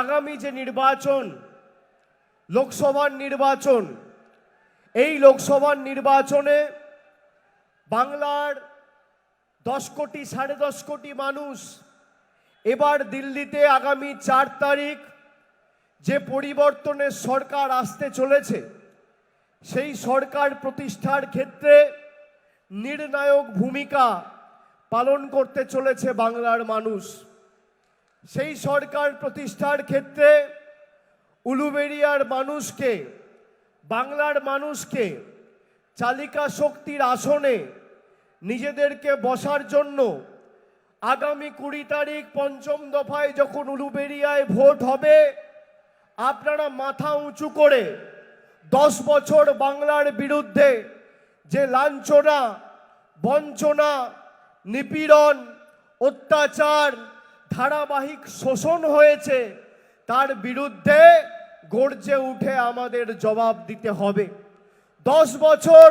আগামী যে নির্বাচন, লোকসভার নির্বাচন, এই লোকসভার নির্বাচনে বাংলার দশ কোটি, সাড়ে দশ কোটি মানুষ এবার দিল্লিতে আগামী চার তারিখ যে পরিবর্তনের সরকার আসতে চলেছে, সেই সরকার প্রতিষ্ঠার ক্ষেত্রে নির্ণায়ক ভূমিকা পালন করতে চলেছে বাংলার মানুষ। সেই সরকার প্রতিষ্ঠার ক্ষেত্রে উলুবেরিয়ার মানুষকে, বাংলার মানুষকে চালিকা শক্তির আসনে নিজেদেরকে বসার জন্য আগামী কুড়ি তারিখ পঞ্চম দফায় যখন উলুবেরিয়ায় ভোট হবে, আপনারা মাথা উঁচু করে দশ বছর বাংলার বিরুদ্ধে যে লাঞ্ছনা, বঞ্চনা, নিপীড়ন, অত্যাচার ধারাবাহিক শোষণ হয়েছে, তার বিরুদ্ধে গর্জে উঠে আমাদের জবাব দিতে হবে। দশ বছর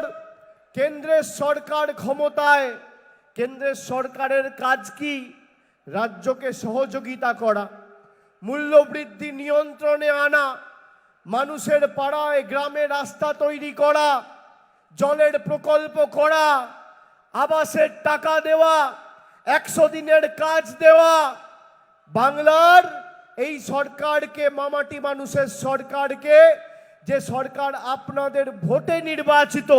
কেন্দ্রের সরকার ক্ষমতায়, কেন্দ্রের সরকারের কাজ কি? রাজ্যকে সহযোগিতা করা, মূল্যবৃদ্ধি নিয়ন্ত্রণে আনা, মানুষের পাড়ায় গ্রামে রাস্তা তৈরি করা, জলের প্রকল্প করা, আবাসের টাকা দেওয়া, একশো দিনের কাজ দেওয়া বাংলার এই সরকারকে, মামাটি মানুষের সরকারকে, যে সরকার আপনাদের ভোটে নির্বাচিত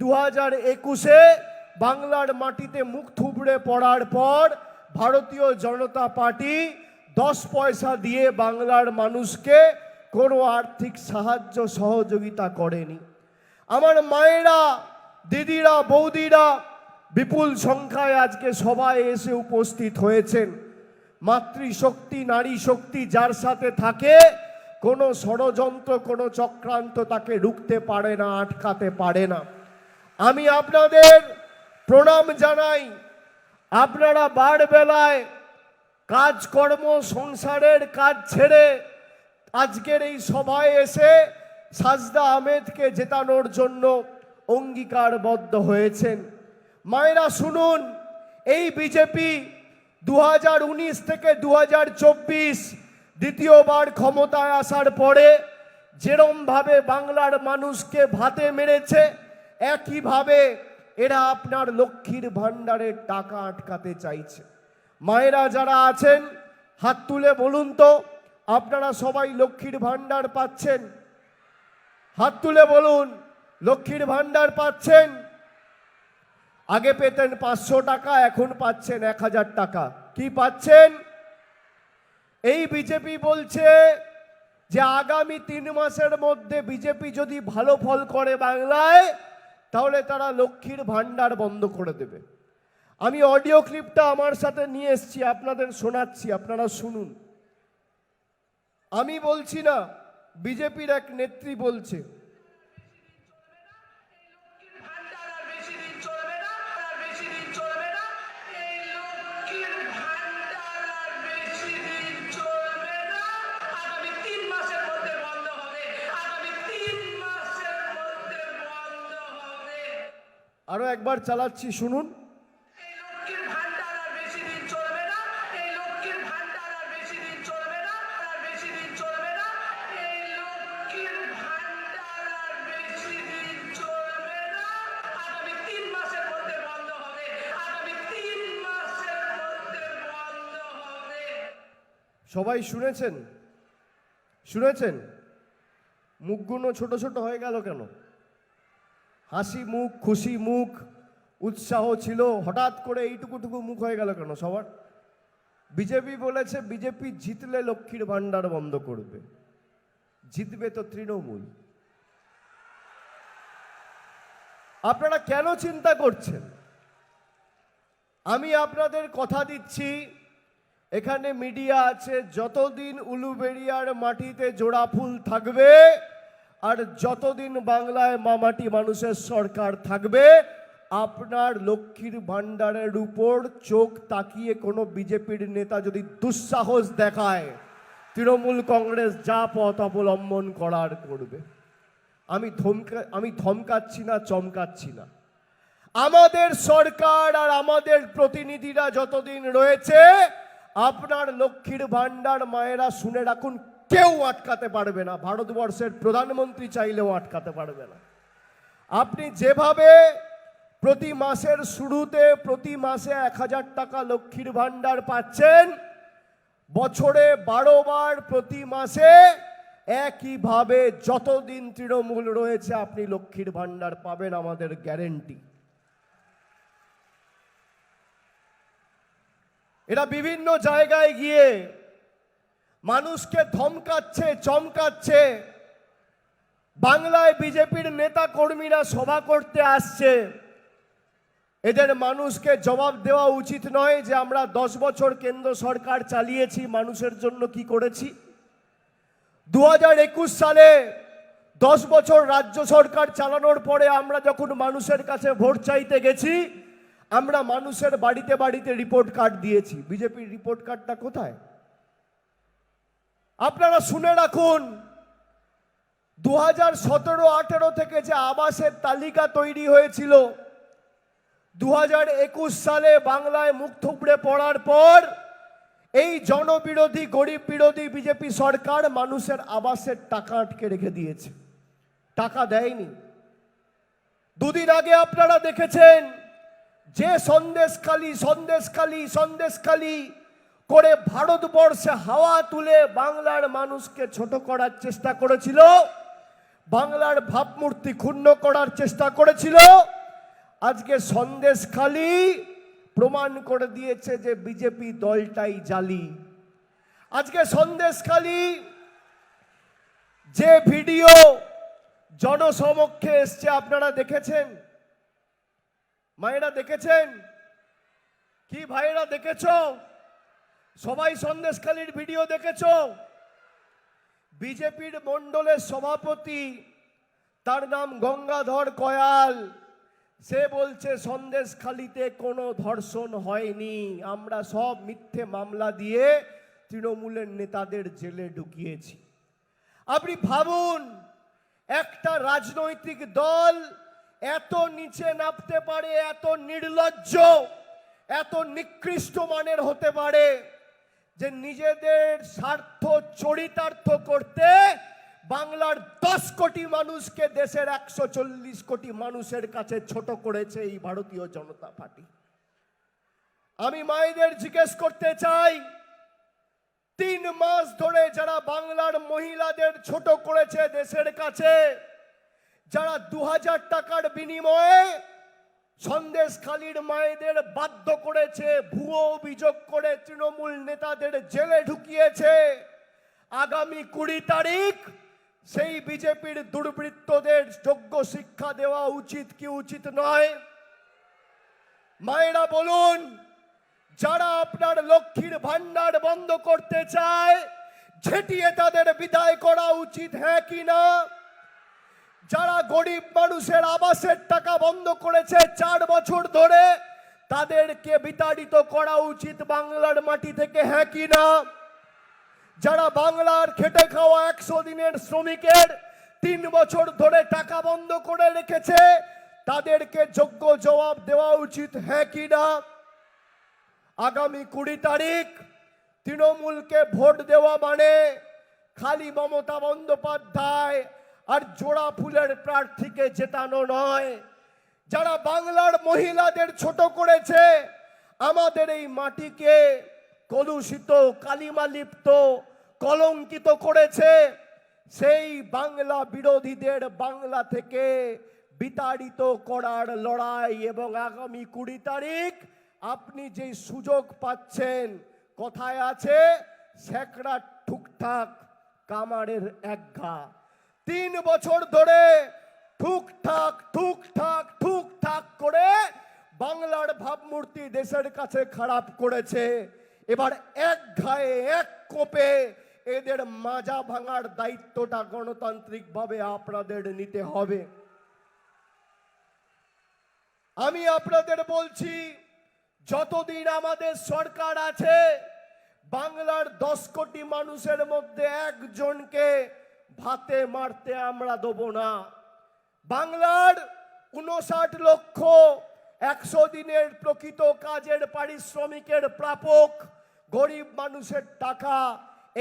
দু হাজার একুশে বাংলার মাটিতে মুখ থুবড়ে পড়ার পর ভারতীয় জনতা পার্টি দশ পয়সা দিয়ে বাংলার মানুষকে কোনো আর্থিক সাহায্য সহযোগিতা করেনি। আমার মায়েরা, দিদিরা, বৌদিরা বিপুল সংখ্যায় আজকে সবাই এসে উপস্থিত হয়েছেন। মাতৃশক্তি নারী শক্তি যার সাথে থাকে, কোনো ষড়যন্ত্র, কোনো চক্রান্ত তাকে রুখতে পারে না, আটকাতে পারে না। আমি আপনাদের প্রণাম জানাই। আপনারা বার বেলায় কাজকর্ম সংসারের কাজ ছেড়ে আজকের এই সভায় এসে সাজদা আহমেদকে জেতানোর জন্য অঙ্গীকারবদ্ধ হয়েছেন। মায়েরা শুনুন, এই বিজেপি দু হাজার উনিশ থেকে দু হাজার চব্বিশ দ্বিতীয়বার ক্ষমতায় আসার পরে যেরমভাবে বাংলার মানুষকে ভাতে মেরেছে, একইভাবে এরা আপনার লক্ষ্মীর ভাণ্ডারের টাকা আটকাতে চাইছে। মায়েরা যারা আছেন, হাত তুলে বলুন তো, আপনারা সবাই লক্ষ্মীর ভাণ্ডার পাচ্ছেন? হাত তুলে বলুন, লক্ষ্মীর ভাণ্ডার পাচ্ছেন? আগে পেতেন পাঁচশো টাকা, এখন পাচ্ছেন এক হাজার টাকা। কি পাচ্ছেন? এই বিজেপি বলছে যে আগামী তিন মাসের মধ্যে বিজেপি যদি ভালো ফল করে বাংলায়, তাহলে তারা লক্ষ্মীর ভাণ্ডার বন্ধ করে দেবে। আমি অডিও ক্লিপটা আমার সাথে নিয়ে এসেছি, আপনাদের শোনাচ্ছি, আপনারা শুনুন। আমি বলছি না, বিজেপির এক নেত্রী বলছে মাসের একবার চালাচ্ছি শুনুন। সবাই শুনেছেন? শুনেছেন? মুখগুলো ছোট ছোট হয়ে গেল কেন? হাসি মুখ, খুশি মুখ, উৎসাহ ছিল। হঠাৎ করে এইটুকুটুকু মুখ হয়ে গেল কেন সবার? বিজেপি বলেছে, বিজেপি জিতলে লক্ষ্মীর ভাণ্ডার বন্ধ করবে। জিতবে তো তৃণমূল। আপনারা কেন চিন্তা করছেন? আমি আপনাদের কথা দিচ্ছি, এখানে মিডিয়া আছে, যতদিন উলুবেরিয়ার মাটিতে জোড়া ফুল থাকবে আর যতদিন বাংলায় মামাটি মানুষের সরকার থাকবে, আপনার লক্ষ্মীর ভাণ্ডারের উপর চোখ তাকিয়ে কোনো বিজেপির নেতা যদি দুঃসাহস দেখায়, তৃণমূল কংগ্রেস যা পথ অবলম্বন করার করবে। আমি ধমকা, আমি ধমকাচ্ছি না, চমকাচ্ছি না। আমাদের সরকার আর আমাদের প্রতিনিধিরা যতদিন রয়েছে, আপনার লক্ষ্মীর ভান্ডার মায়েরা শুনে রাখুন কেউ আটকাতে পারবে না। ভারতবর্ষের প্রধানমন্ত্রী চাইলেও আটকাতে পারবে না। আপনি যেভাবে প্রতি মাসের শুরুতে, প্রতি মাসে এক হাজার টাকা লক্ষ্মীর ভান্ডার পাচ্ছেন, বছরে বারো বার প্রতি মাসে একইভাবে যতদিন তৃণমূল রয়েছে, আপনি লক্ষ্মীর ভান্ডার পাবেন আমাদের গ্যারেন্টি। এরা বিভিন্ন জায়গায় গিয়ে মানুষকে ধমকাচ্ছে, চমকাচ্ছে। বাংলায় বিজেপির নেতা কর্মীরা সভা করতে আসছে। এদের মানুষকে জবাব দেওয়া উচিত নয় যে আমরা দশ বছর কেন্দ্র সরকার চালিয়েছি, মানুষের জন্য কি করেছি। দু হাজার একুশ সালে দশ বছর রাজ্য সরকার চালানোর পরে আমরা যখন মানুষের কাছে ভোট চাইতে গেছি, আমরা মানুষের বাড়িতে বাড়িতে রিপোর্ট কার্ড দিয়েছি। বিজেপির রিপোর্ট কার্ডটা কোথায়? আপনারা শুনে রাখুন দু হাজার সতেরো আঠেরো থেকে যে আবাসের তালিকা তৈরি হয়েছিল দু হাজার একুশ সালে বাংলায় মুখ থুবড়ে পড়ার পর এই জনবিরোধী, গরিব বিরোধী বিজেপি সরকার মানুষের আবাসের টাকা আটকে রেখে দিয়েছে। টাকা দেয়নি। দুদিন আগে আপনারা দেখেছেন, যে সন্দেশখালি সন্দেশখালি সন্দেশখালি করে ভারতবর্ষে হাওয়া তুলে বাংলার মানুষকে ছোট করার চেষ্টা করেছিল, বাংলার ভাবমূর্তি ক্ষুণ্ণ করার চেষ্টা করেছিল। আজকে সন্দেশখালি প্রমাণ করে দিয়েছে যে বিজেপি দলটাই জালি। আজকে সন্দেশখালি যে ভিডিও জনসমক্ষে এসছে, আপনারা দেখেছেন? মায়েরা দেখেছেন? কি ভাইয়েরা দেখেছ? সবাই সন্দেশখালির ভিডিও দেখেছ? বিজেপির মণ্ডলের সভাপতি, তার নাম গঙ্গাধর কয়াল। সে বলছে, সন্দেশখালিতে কোনো ধর্ষণ হয়নি। আমরা সব মিথ্যে মামলা দিয়ে তৃণমূলের নেতাদের জেলে ঢুকিয়েছি। আপনি ভাবুন, একটা রাজনৈতিক দল এত নিচে নামতে পারে, এত নির্লজ্জ, এত নিকৃষ্ট মানের হতে পারে। যে নিজেদের স্বার্থ চরিতার্থ করতে বাংলার দশ কোটি মানুষকে দেশের একশো চল্লিশ কোটি মানুষের কাছে ছোট করেছে এই ভারতীয় জনতা পার্টি। আমি মায়েদের জিজ্ঞেস করতে চাই, তিন মাস ধরে যারা বাংলার মহিলাদের ছোট করেছে দেশের কাছে, যারা দু হাজার টাকার বিনিময়ে সন্দেশখালীর মায়েদের বাধ্য করেছে, ভুয়ো অভিযোগ করে তৃণমূল নেতাদের জেলে ঢুকিয়েছে। আগামী কুড়ি তারিখ সেই বিজেপির দুর্বৃত্তদের যোগ্য শিক্ষা দেওয়া উচিত কি উচিত নয়? মায়েরা বলুন, যারা আপনার লক্ষ্মীর ভান্ডার বন্ধ করতে চায়, ঝেঁটিয়ে তাদের বিদায় করা উচিত হ্যাঁ কি না? যারা গরিব মানুষের আবাসের টাকা বন্ধ করেছে চার বছর ধরে, তাদেরকে বিতাড়িত করা উচিত বাংলার মাটি থেকে হ্যাঁ কি না? যারা বাংলার খেটে খাওয়া একশো দিনের শ্রমিকের তিন বছর ধরে টাকা বন্ধ করে রেখেছে, তাদেরকে যোগ্য জবাব দেওয়া উচিত হ্যাঁ কি না? আগামী কুড়ি তারিখ তৃণমূলকে ভোট দেওয়া মানে খালি মমতা বন্দ্যোপাধ্যায় আর জোড়া ফুলের প্রার্থীকে জেতানো নয়। যারা বাংলার মহিলাদের ছোট করেছে, আমাদের এই মাটিকে কলুষিত কালিমালিপ্ত কলঙ্কিত করেছে সেই বাংলা বিরোধীদের বাংলা থেকে বিতাড়িত করার লড়াই। এবং আগামী কুড়ি তারিখ আপনি যে সুযোগ পাচ্ছেন, কথায় আছে স্যাকরা ঠুকঠাক, কামারের একঘা তিন বছর ধরে ঠুকঠাক ঠুকঠাক ঠুকঠাক করে বাংলার ভাবমূর্তি দেশের কাছে খারাপ করেছে। এবার এক ঘায়ে, এক কোপে এদের মাজা ভাঙার দায়িত্বটা গণতান্ত্রিকভাবে আপনাদের নিতে হবে। আমি আপনাদের বলছি, যতদিন আমাদের সরকার আছে, বাংলার দশ কোটি মানুষের মধ্যে একজনকে ভাতে মারতে আমরা দেবো না। বাংলার উনষাট লক্ষ একশো দিনের প্রকৃত কাজের পারিশ্রমিকের প্রাপক গরিব মানুষের টাকা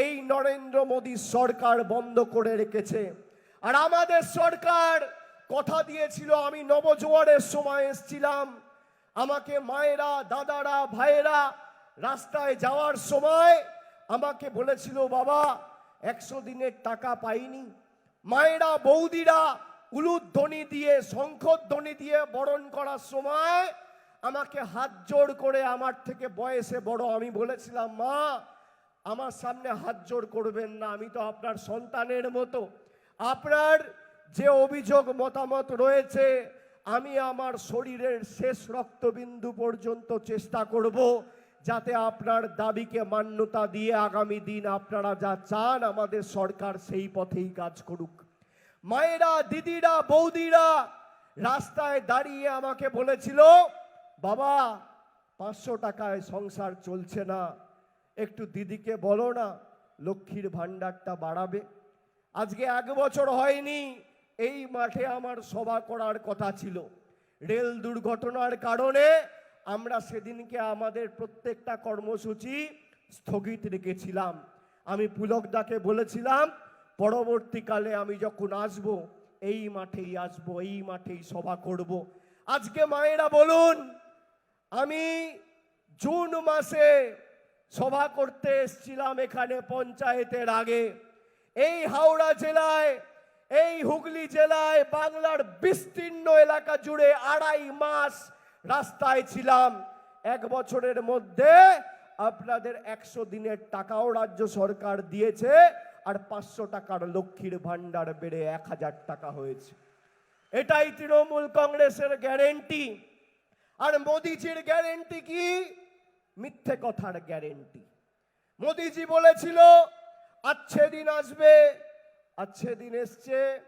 এই নরেন্দ্র মোদী সরকার বন্ধ করে রেখেছে। আর আমাদের সরকার কথা দিয়েছিল, আমি নবজোয়ারের সময় এসছিলাম। আমাকে মায়েরা, দাদারা, ভাইয়েরা রাস্তায় যাওয়ার সময় আমাকে বলেছিল, বাবা একশো দিনের টাকা পাইনি। মায়েরা, বৌদিরা উলুধ্বনি দিয়ে, শঙ্খধ্বনি দিয়ে বরণ করার সময় আমাকে হাত জোড় করে আমার থেকে বয়সে বড়। আমি বলেছিলাম, মা, আমার সামনে হাত জোড় করবেন না, আমি তো আপনার সন্তানের মতো। আপনার যে অভিযোগ মতামত রয়েছে, আমি আমার শরীরের শেষ রক্তবিন্দু পর্যন্ত চেষ্টা করব। যাতে আপনার দাবিকে মান্যতা দিয়ে আগামী দিন আপনারা যা চান আমাদের সরকার সেই পথেই কাজ করুক। মায়েরা, দিদিরা, বৌদিরা রাস্তায় দাঁড়িয়ে আমাকে বলেছিল, বাবা, পাঁচশো টাকায় সংসার চলছে না। একটু দিদিকে বলো না, লক্ষ্মীর ভাণ্ডারটা বাড়াবে। আজকে এক বছর হয়নি, এই মাঠে আমার সভা করার কথা ছিল। রেল দুর্ঘটনার কারণে আমরা সেদিনকে আমাদের প্রত্যেকটা কর্মসূচি স্থগিত রেখেছিলাম। আমি পুলকদাকে বলেছিলাম, পরবর্তীকালে আমি যখন আসব, এই মাঠেই আসব, এই মাঠেই সভা করব। আজকে মায়েরা বলুন, আমি জুন মাসে সভা করতে এসছিলাম এখানে পঞ্চায়েতের আগে। এই হাওড়া জেলায়, এই হুগলি জেলায়, বাংলার বিস্তীর্ণ এলাকা জুড়ে আড়াই মাস রাস্তায় ছিলাম। এক বছরের মধ্যে আপনাদের একশো দিনের টাকাও রাজ্য সরকার দিয়েছে আর পাঁচশো টাকার লক্ষ্মীর ভাণ্ডার বেড়ে এক হাজার টাকা হয়েছে। এটাই তৃণমূল কংগ্রেসের গ্যারেন্টি। আর মোদিজির গ্যারেন্টি কি? মিথ্যে কথার গ্যারেন্টি। মোদিজি বলেছিল আচ্ছে দিন আসবে আচ্ছে দিন এসছে।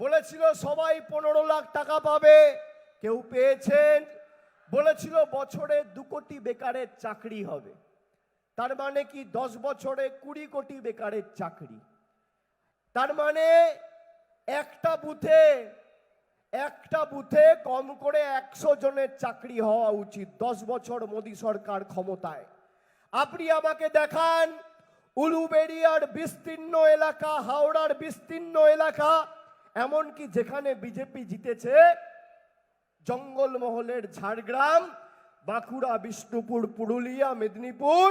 বলেছিল, সবাই পনেরো লাখ টাকা পাবে। কেউ পেয়েছেন? বলেছিল বছরে দু কোটি বেকারের চাকরি হবে। তার মানে কি দশ বছরে কুড়ি কোটি বেকারের চাকরি? তার মানে একটা বুথে একটা বুথে কম করে একশো জনের চাকরি হওয়া উচিত দশ বছর মোদী সরকার ক্ষমতায়। আপনি আমাকে দেখান, উলুবেড়িয়ার বিস্তীর্ণ এলাকা, হাওড়ার বিস্তীর্ণ এলাকা, এমনকি যেখানে বিজেপি জিতেছে জঙ্গলমহলের ঝাড়গ্রাম, বাঁকুড়া, বিষ্ণুপুর, পুরুলিয়া, মেদিনীপুর,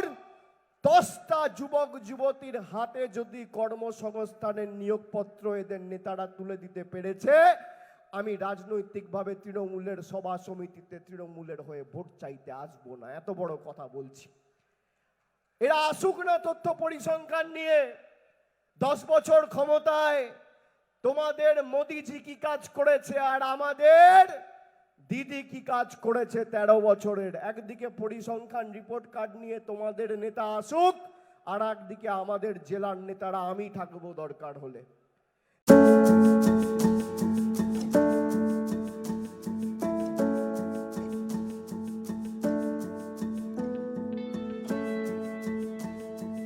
দশটা যুবক, যুবতীর হাতে যদি কর্মসংস্থানের নিয়োগপত্র এদের নেতারা তুলে দিতে পেরেছে, আমি রাজনৈতিকভাবে তৃণমূলের সভা সমিতিতে তৃণমূলের হয়ে ভোট চাইতে আসব না, এত বড় কথা বলছি। এরা আসুক না তথ্য পরিসংখ্যান নিয়ে, দশ বছর ক্ষমতায় তোমাদের মোদিজি কি কাজ করেছে আর আমাদের দিদি কি কাজ করেছে ১৩ বছরের? একদিকে পরিসংখ্যান রিপোর্ট কার্ড নিয়ে তোমাদের নেতা আসুক আর একদিকে আমাদের জেলার নেতারা আমি থাকব দরকার হলে।